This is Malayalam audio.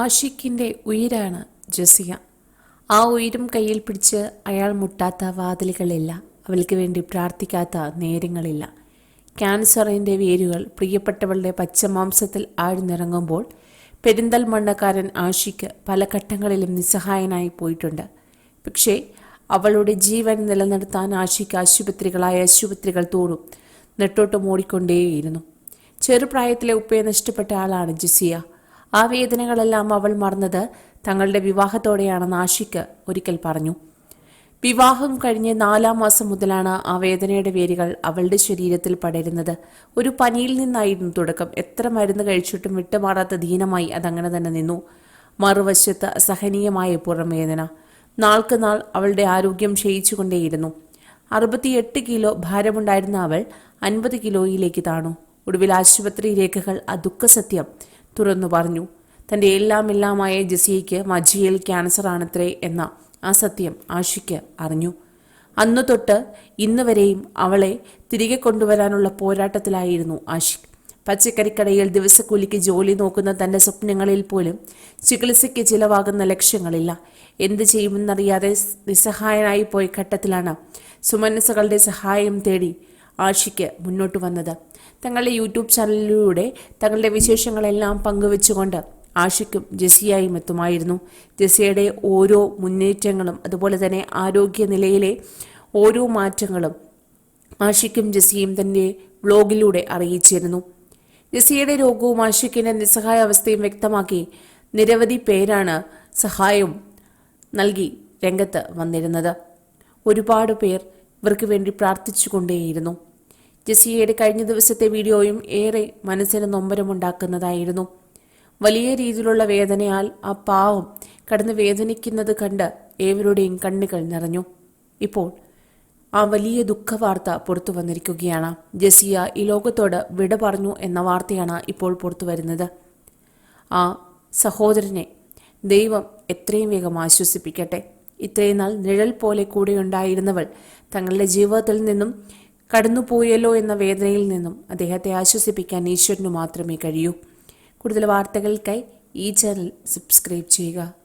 ആഷിഖിന്റെ ഉയിരാണ് ജസിയ. ആ ഉയരും കയ്യിൽ പിടിച്ച് അയാൾ മുട്ടാത്ത വാതിലുകളില്ല. അവൾക്ക് വേണ്ടി പ്രാർത്ഥിക്കാത്ത നേരങ്ങളില്ല. ക്യാൻസറിന്റെ വേരുകൾ പ്രിയപ്പെട്ടവളുടെ പച്ചമാംസത്തിൽ ആഴ്ന്നിറങ്ങുമ്പോൾ പെരിന്തൽമണ്ണക്കാരൻ ആഷിക്ക് പല ഘട്ടങ്ങളിലും നിസ്സഹായനായി പോയിട്ടുണ്ട്. പക്ഷേ അവളുടെ ജീവൻ നിലനിർത്താൻ ആഷിക്ക് ആശുപത്രികളായ ആശുപത്രികൾ തോറും നെട്ടോട്ട് മൂടിക്കൊണ്ടേയിരുന്നു ചെറുപ്രായത്തിലെ ഉപ്പയെ നഷ്ടപ്പെട്ട ആളാണ് ജിസിയ. ആ വേദനകളെല്ലാം അവൾ മറന്നത് തങ്ങളുടെ വിവാഹത്തോടെയാണെന്ന് ആഷിക്ക് ഒരിക്കൽ പറഞ്ഞു. വിവാഹം കഴിഞ്ഞ് നാലാം മാസം മുതലാണ് ആ വേദനയുടെ വേരുകൾ അവളുടെ ശരീരത്തിൽ പടരുന്നത്. ഒരു പനിയിൽ നിന്നായിരുന്നു തുടക്കം. എത്ര മരുന്ന് കഴിച്ചിട്ടും വിട്ടുമാറാത്ത ദീനമായി അതങ്ങനെ തന്നെ നിന്നു. മറുവശത്ത് അസഹനീയമായ പുറംവേദന. നാൾക്ക് നാൾ അവളുടെ ആരോഗ്യം ക്ഷയിച്ചുകൊണ്ടേയിരുന്നു. അറുപത്തിയെട്ട് കിലോ ഭാരമുണ്ടായിരുന്ന അവൾ അൻപത് കിലോയിലേക്ക് താണു. ഒടുവിൽ ആശുപത്രി രേഖകൾ ആ ദുഃഖസത്യം തുറന്നു പറഞ്ഞു. തന്റെ എല്ലാം എല്ലാമായ ജസിയയ്ക്ക് മജിയിൽ ക്യാൻസർ ആണത്രേ എന്ന ആ സത്യം ആഷിക്ക് അറിഞ്ഞു. അന്നു തൊട്ട് ഇന്ന് വരെയും അവളെ തിരികെ കൊണ്ടുവരാനുള്ള പോരാട്ടത്തിലായിരുന്നു ആഷിഖ് പച്ചക്കറിക്കടയിൽ ദിവസക്കൂലിക്ക് ജോലി നോക്കുന്ന തന്റെ സ്വപ്നങ്ങളിൽ പോലും ചികിത്സയ്ക്ക് ചിലവാകുന്ന ലക്ഷ്യങ്ങളില്ല. എന്ത് ചെയ്യുമെന്നറിയാതെ നിസ്സഹായനായി പോയ ഘട്ടത്തിലാണ് സുമനസ്സുകളുടെ സഹായം തേടി ആഷിക്ക് മുന്നോട്ട് വന്നത്. തങ്ങളുടെ യൂട്യൂബ് ചാനലിലൂടെ തങ്ങളുടെ വിശേഷങ്ങളെല്ലാം പങ്കുവെച്ചുകൊണ്ട് ആഷിക്കും ജസിയായും എത്തുമായിരുന്നു. ജസിയുടെ ഓരോ മുന്നേറ്റങ്ങളും അതുപോലെ തന്നെ ആരോഗ്യനിലയിലെ ഓരോ മാറ്റങ്ങളും ആഷിക്കും ജസിയും തന്റെ ബ്ലോഗിലൂടെ അറിയിച്ചിരുന്നു. ജസിയുടെ രോഗവും ആഷിക്കിന്റെ നിസ്സഹായ അവസ്ഥയും വ്യക്തമാക്കി നിരവധി പേരാണ് സഹായം നൽകി രംഗത്ത് വന്നിരുന്നത്. ഒരുപാട് പേർ ഇവർക്ക് വേണ്ടി പ്രാർത്ഥിച്ചുകൊണ്ടേയിരുന്നു. ജസിയയുടെ കഴിഞ്ഞ ദിവസത്തെ വീഡിയോയും ഏറെ മനസ്സിന് നൊമ്പരമുണ്ടാക്കുന്നതായിരുന്നു. വലിയ രീതിയിലുള്ള വേദനയാൽ ആ പാവം കടന്ന് വേദനിക്കുന്നത് കണ്ട് ഏവരുടെയും കണ്ണുകൾ നിറഞ്ഞു. ഇപ്പോൾ ആ വലിയ ദുഃഖവാർത്ത പുറത്തു വന്നിരിക്കുകയാണ്. ജസിയ ഈ ലോകത്തോട് വിട പറഞ്ഞു എന്ന വാർത്തയാണ് ഇപ്പോൾ പുറത്തു വരുന്നത്. ആ സഹോദരനെ ദൈവം എത്രയും വേഗം ആശ്വസിപ്പിക്കട്ടെ. ഇത്രയും നാൾ നിഴൽ പോലെ കൂടെയുണ്ടായിരുന്നവൾ തങ്ങളുടെ ജീവിതത്തിൽ നിന്നും കടന്നുപോയല്ലോ എന്ന വേദനയിൽ നിന്നും അദ്ദേഹത്തെ ആശ്വസിപ്പിക്കാൻ ഈശ്വരനു മാത്രമേ കഴിയൂ. കൂടുതൽ വാർത്തകൾക്കായി ഈ ചാനൽ സബ്സ്ക്രൈബ് ചെയ്യുക.